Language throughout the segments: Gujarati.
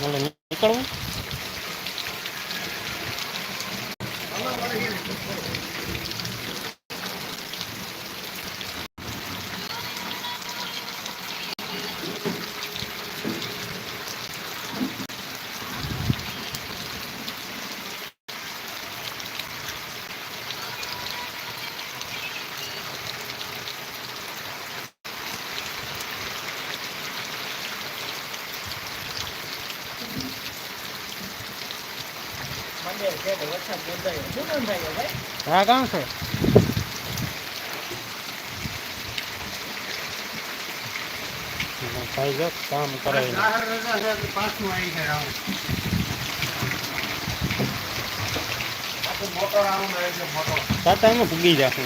મને નીકળવું મંદિર છે તો વરસાદ બંધાયો શું કામ થાય ભાઈ હા કામ છે. ભાઈ જો કામ કરે. પાછું આવી જાય રાઉન્ડ. આખું રાઉન્ડ આવે છે મોટર સાતામાં પૂગી જશે.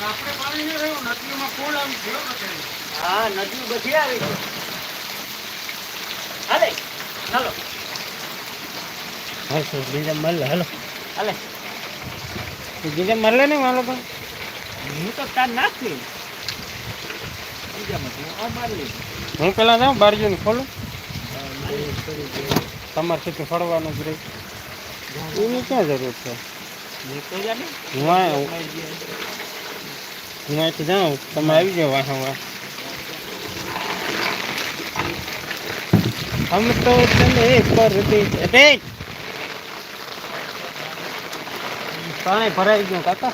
આપણે પાણી નહીં રહ્યું નદીઓમાં ફૂલ આમ ગયો નથી હા નદી બધી આવી છે. હાલે ચાલો હાલ સર બીજા મળે હાલો. હાલે. બીજા મળે ને મારો પણ હું તો તાર નાખી. હું પેલા જાઉં બારજીને ખોલું. તમારે સીધું ફળવાનું જ રહી. એની ક્યાં જરૂર છે? હું હું અહીંથી જાઉં, તમે આવી જાઓ વાહ વાહ. હમ તો ચલે પરદેશ એટલે પાણી ભરાઈ ગયું કાકા.